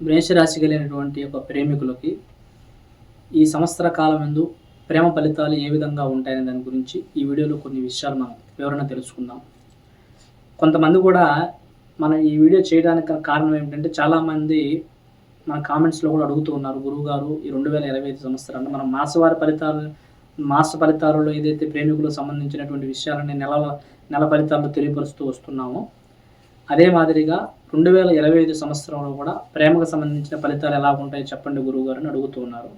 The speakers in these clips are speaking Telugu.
మేషరాశి కలిగినటువంటి ఒక ప్రేమికులకి ఈ సంవత్సర కాలం ఎందు ప్రేమ ఫలితాలు ఏ విధంగా ఉంటాయనే దాని గురించి ఈ వీడియోలో కొన్ని విషయాలు మనం వివరణ తెలుసుకుందాం. కొంతమంది కూడా మన ఈ వీడియో చేయడానికి కారణం ఏంటంటే చాలామంది మన కామెంట్స్లో కూడా అడుగుతూ ఉన్నారు గురువు గారు ఈ రెండు వేల ఇరవై ఐదు సంవత్సరాన్ని మనం మాసవారి ఫలితాలు మాస ఫలితాలలో ఏదైతే ప్రేమికులకు సంబంధించినటువంటి విషయాలని నెల నెల ఫలితాలు తెలియపరుస్తూ వస్తున్నామో అదే మాదిరిగా రెండు వేల ఇరవై ఐదు సంవత్సరంలో కూడా ప్రేమకు సంబంధించిన ఫలితాలు ఎలా ఉంటాయో చెప్పండి గురువు గారు అని అడుగుతున్నారు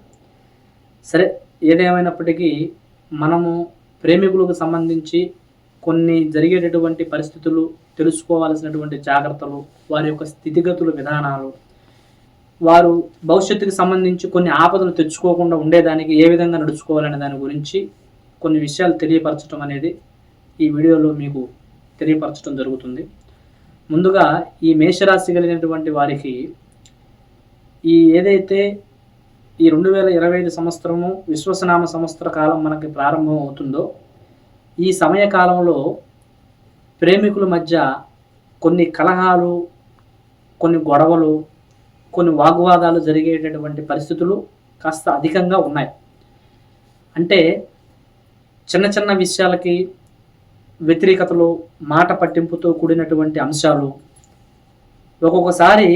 సరే ఏదేమైనప్పటికీ మనము ప్రేమికులకు సంబంధించి కొన్ని జరిగేటటువంటి పరిస్థితులు తెలుసుకోవాల్సినటువంటి జాగ్రత్తలు వారి యొక్క స్థితిగతుల విధానాలు వారు భవిష్యత్తుకు సంబంధించి కొన్ని ఆపదలు తెచ్చుకోకుండా ఉండేదానికి ఏ విధంగా నడుచుకోవాలనే దాని గురించి కొన్ని విషయాలు తెలియపరచడం అనేది ఈ వీడియోలో మీకు తెలియపరచడం జరుగుతుంది. ముందుగా ఈ మేషరాశి కలిగినటువంటి వారికి ఈ ఏదైతే ఈ రెండు వేల ఇరవై ఐదు సంవత్సరము విశ్వసనామ సంవత్సర కాలం మనకి ప్రారంభం అవుతుందో ఈ సమయ కాలంలో ప్రేమికుల మధ్య కొన్ని కలహాలు కొన్ని గొడవలు కొన్ని వాగ్వాదాలు జరిగేటటువంటి పరిస్థితులు కాస్త అధికంగా ఉన్నాయి. అంటే చిన్న చిన్న విషయాలకి వ్యతిరేకతలు మాట పట్టింపుతో కూడినటువంటి అంశాలు. ఒక్కొక్కసారి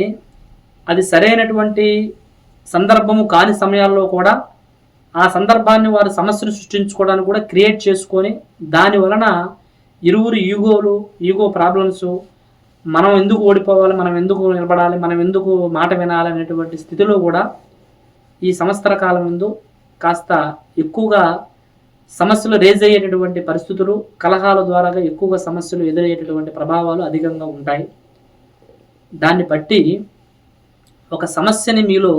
అది సరైనటువంటి సందర్భము కాని సమయాల్లో కూడా ఆ సందర్భాన్ని వారు సమస్యను సృష్టించుకోవడానికి కూడా క్రియేట్ చేసుకొని దాని వలన ఇరువురు ఈగోలు ఈగో ప్రాబ్లమ్స్ మనం ఎందుకు ఓడిపోవాలి మనం ఎందుకు నిలబడాలి మనం ఎందుకు మాట వినాలి అనేటువంటి స్థితిలో కూడా ఈ సంవత్సర కాలం ముందు కాస్త ఎక్కువగా సమస్యలు రేజ్ అయ్యేటటువంటి పరిస్థితులు కలహాల ద్వారా ఎక్కువగా సమస్యలు ఎదురయ్యేటటువంటి ప్రభావాలు అధికంగా ఉంటాయి. దాన్ని బట్టి ఒక సమస్యని మీలో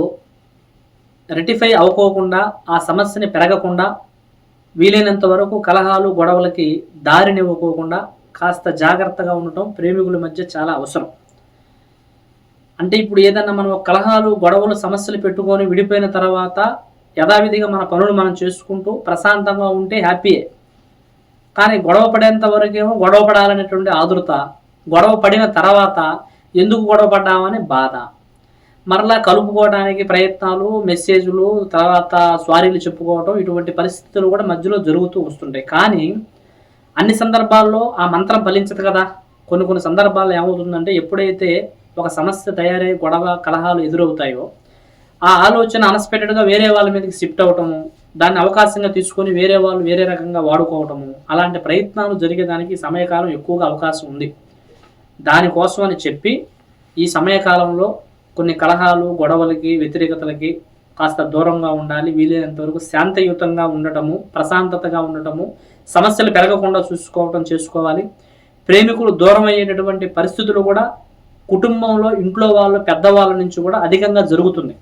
రెటిఫై అవ్వకోకుండా ఆ సమస్యని పెరగకుండా వీలైనంత వరకు కలహాలు గొడవలకి దారినివ్వకోకుండా కాస్త జాగ్రత్తగా ఉండటం ప్రేమికుల మధ్య చాలా అవసరం. అంటే ఇప్పుడు ఏదన్నా మనం కలహాలు గొడవలు సమస్యలు పెట్టుకొని విడిపోయిన తర్వాత యథావిధిగా మన పనులు మనం చేసుకుంటూ ప్రశాంతంగా ఉంటే హ్యాపీయే. కానీ గొడవ పడేంత వరకేమో గొడవ పడాలనేటువంటి ఆదురత గొడవ పడిన తర్వాత ఎందుకు గొడవ పడ్డామని బాధ. మరలా కలుపుకోవడానికి ప్రయత్నాలు మెసేజ్లు తర్వాత స్వారీలు చెప్పుకోవడం ఇటువంటి పరిస్థితులు కూడా మధ్యలో జరుగుతూ వస్తుంటాయి. కానీ అన్ని సందర్భాల్లో ఆ మంత్రం ఫలించదు కదా. కొన్ని కొన్ని సందర్భాల్లో ఏమవుతుందంటే ఎప్పుడైతే ఒక సమస్య తయారై గొడవ కలహాలు ఎదురవుతాయో ఆ ఆలోచన అన్ఎక్స్పెక్టెడ్గా వేరే వాళ్ళ మీదకి షిఫ్ట్ అవటము దాన్ని అవకాశంగా తీసుకొని వేరే వాళ్ళు వేరే రకంగా వాడుకోవటము అలాంటి ప్రయత్నాలు జరిగేదానికి సమయకాలం ఎక్కువగా అవకాశం ఉంది. దానికోసం అని చెప్పి ఈ సమయకాలంలో కొన్ని కలహాలు గొడవలకి వ్యతిరేకతలకి కాస్త దూరంగా ఉండాలి వీలైనంత వరకు శాంతయుతంగా ఉండటము ప్రశాంతతగా ఉండటము సమస్యలు పెరగకుండా చూసుకోవటం చేసుకోవాలి. ప్రేమికులు దూరం అయ్యేటటువంటి పరిస్థితులు కూడా కుటుంబంలో ఇంట్లో వాళ్ళు పెద్దవాళ్ళ నుంచి కూడా అధికంగా జరుగుతుంది.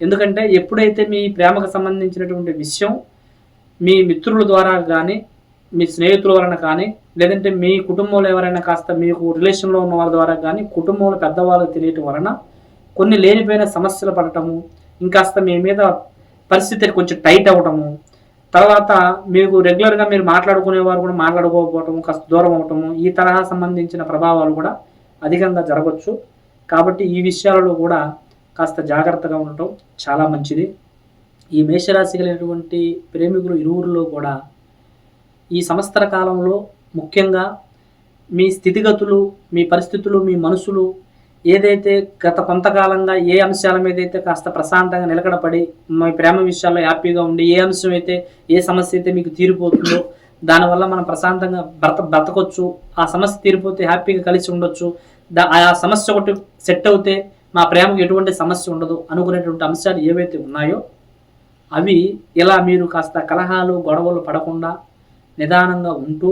ఎందుకంటే ఎప్పుడైతే మీ ప్రేమకు సంబంధించినటువంటి విషయం మీ మిత్రుల ద్వారా కానీ మీ స్నేహితుల వలన కానీ లేదంటే మీ కుటుంబంలో ఎవరైనా కాస్త మీకు రిలేషన్లో ఉన్న వాళ్ళ ద్వారా కానీ కుటుంబంలో పెద్దవాళ్ళకి తెలియటం వలన కొన్ని లేనిపోయిన సమస్యలు పడటము ఇంకాస్త మీ మీద పరిస్థితి కొంచెం టైట్ అవ్వటము తర్వాత మీకు రెగ్యులర్గా మీరు మాట్లాడుకునేవారు కూడా మాట్లాడుకోకపోవటము కాస్త దూరం అవటము ఈ తరహా సంబంధించిన ప్రభావాలు కూడా అధికంగా జరగవచ్చు కాబట్టి ఈ విషయాలలో కూడా కాస్త జాగ్రత్తగా ఉండటం చాలా మంచిది. ఈ మేషరాశి కలిగినటువంటి ప్రేమికులు ఇరువురిలో కూడా ఈ సంవత్సర కాలంలో ముఖ్యంగా మీ స్థితిగతులు మీ పరిస్థితులు మీ మనసులు ఏదైతే గత కొంతకాలంగా ఏ అంశాల మీద అయితే కాస్త ప్రశాంతంగా నిలకడపడి మీ ప్రేమ విషయాల్లో హ్యాపీగా ఉండి ఏ అంశం అయితే ఏ సమస్య అయితే మీకు తీరిపోతుందో దానివల్ల మనం ప్రశాంతంగా బ్రత బ్రతకొచ్చు. ఆ సమస్య తీరిపోతే హ్యాపీగా కలిసి ఉండొచ్చు. దా ఆ సమస్య ఒకటి సెట్ అవుతే మా ప్రేమకు ఎటువంటి సమస్య ఉండదు అనుకునేటువంటి అంశాలు ఏవైతే ఉన్నాయో అవి ఇలా మీరు కాస్త కలహాలు గొడవలు పడకుండా నిదానంగా ఉంటూ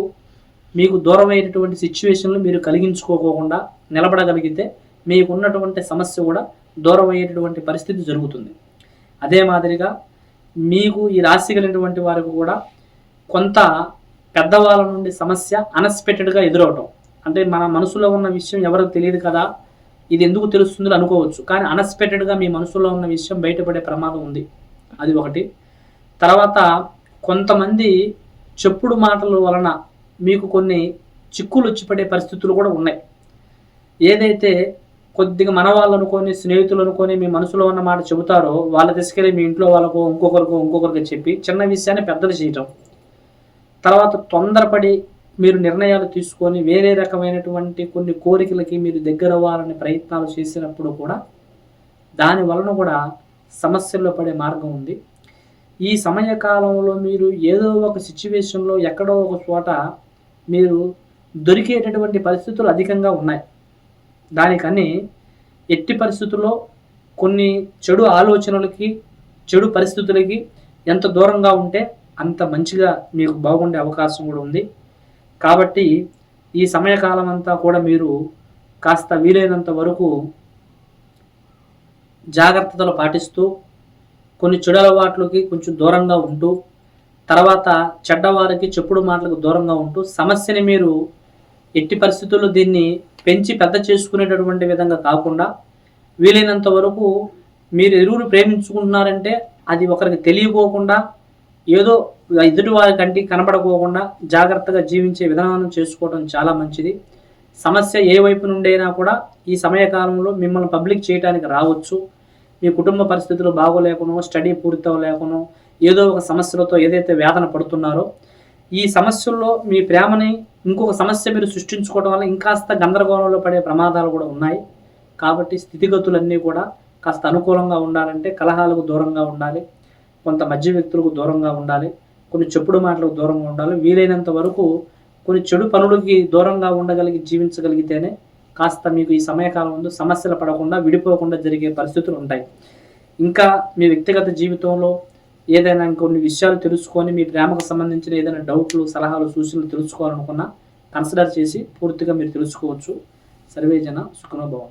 మీకు దూరమైనటువంటి సిచ్యువేషన్లు మీరు కలిగించుకోకుండా నిలబడగలిగితే మీకు ఉన్నటువంటి సమస్య కూడా దూరమయ్యేటటువంటి పరిస్థితి జరుగుతుంది. అదే మాదిరిగా మీకు ఈ రాశి కలిగినటువంటి వారికి కూడా కొంత పెద్దవాళ్ళ నుండి సమస్య అన్ఎక్స్పెక్టెడ్గా ఎదురవటం. అంటే మన మనసులో ఉన్న విషయం ఎవరికి తెలియదు కదా ఇది ఎందుకు తెలుస్తుందో అనుకోవచ్చు. కానీ అన్ఎక్స్పెక్టెడ్గా మీ మనసులో ఉన్న విషయం బయటపడే ప్రమాదం ఉంది. అది ఒకటి. తర్వాత కొంతమంది చెప్పుడు మాటల వలన మీకు కొన్ని చిక్కులు వచ్చి పడే పరిస్థితులు కూడా ఉన్నాయి. ఏదైతే కొద్దిగా మన వాళ్ళు అనుకొని స్నేహితులు అనుకొని మీ మనసులో ఉన్న మాట చెబుతారో వాళ్ళ తీసుకెళ్ళి మీ ఇంట్లో వాళ్ళకు ఇంకొకరికి ఇంకొకరికి చెప్పి చిన్న విషయాన్ని పెద్దది చేయటం. తర్వాత తొందరపడి మీరు నిర్ణయాలు తీసుకొని వేరే రకమైనటువంటి కొన్ని కోరికలకి మీరు దగ్గర అవ్వాలని ప్రయత్నాలు చేసినప్పుడు కూడా దాని వలన కూడా సమస్యల్లో పడే మార్గం ఉంది. ఈ సమయ కాలంలో మీరు ఏదో ఒక సిచ్యువేషన్లో ఎక్కడో ఒక చోట మీరు దొరికేటటువంటి పరిస్థితులు అధికంగా ఉన్నాయి. దానికని ఎట్టి పరిస్థితుల్లో కొన్ని చెడు ఆలోచనలకి చెడు పరిస్థితులకి ఎంత దూరంగా ఉంటే అంత మంచిగా మీకు బాగుండే అవకాశం కూడా ఉంది. కాబట్టి ఈ సమయకాలం అంతా కూడా మీరు కాస్త వీలైనంత వరకు జాగ్రత్తలు పాటిస్తూ కొన్ని చెడు అలవాట్లకి కొంచెం దూరంగా ఉంటూ తర్వాత చెడ్డవారికి చెప్పుడు మాటలకు దూరంగా ఉంటూ సమస్యని మీరు ఎట్టి పరిస్థితుల్లో దీన్ని పెంచి పెద్ద చేసుకునేటటువంటి విధంగా కాకుండా వీలైనంత వరకు మీరు ఎరువులు ప్రేమించుకుంటున్నారంటే అది ఒకరికి తెలియకోకుండా ఏదో ఎదుటి వారి కంటికి కనబడకోకుండా జాగ్రత్తగా జీవించే విధానం చేసుకోవడం చాలా మంచిది. సమస్య ఏ వైపు నుండైనా కూడా ఈ సమయకాలంలో మిమ్మల్ని పబ్లిక్ చేయడానికి రావచ్చు. మీ కుటుంబ పరిస్థితులు బాగోలేకనో స్టడీ పూర్తి లేకనో ఏదో ఒక సమస్యలతో ఏదైతే వేదన పడుతున్నారో ఈ సమస్యల్లో మీ ప్రేమని ఇంకొక సమస్య మీరు సృష్టించుకోవడం వల్ల ఇంకాస్త గందరగోళంలో పడే ప్రమాదాలు కూడా ఉన్నాయి. కాబట్టి స్థితిగతులన్నీ కూడా కాస్త అనుకూలంగా ఉండాలంటే కలహాలకు దూరంగా ఉండాలి. కొంత మధ్య వ్యక్తులకు దూరంగా ఉండాలి. కొన్ని చెప్పుడు మాటలకు దూరంగా ఉండాలి. వీలైనంత వరకు కొన్ని చెడు పనులకి దూరంగా ఉండగలిగి జీవించగలిగితేనే కాస్త మీకు ఈ సమయకాలం ముందు సమస్యలు పడకుండా విడిపోకుండా జరిగే పరిస్థితులు ఉంటాయి. ఇంకా మీ వ్యక్తిగత జీవితంలో ఏదైనా ఇంకొన్ని విషయాలు తెలుసుకొని మీ ప్రేమకు సంబంధించిన ఏదైనా డౌట్లు సలహాలు సూచనలు తెలుసుకోవాలనుకున్నా కన్సిడర్ చేసి పూర్తిగా మీరు తెలుసుకోవచ్చు. సర్వేజన సుఖనుభవం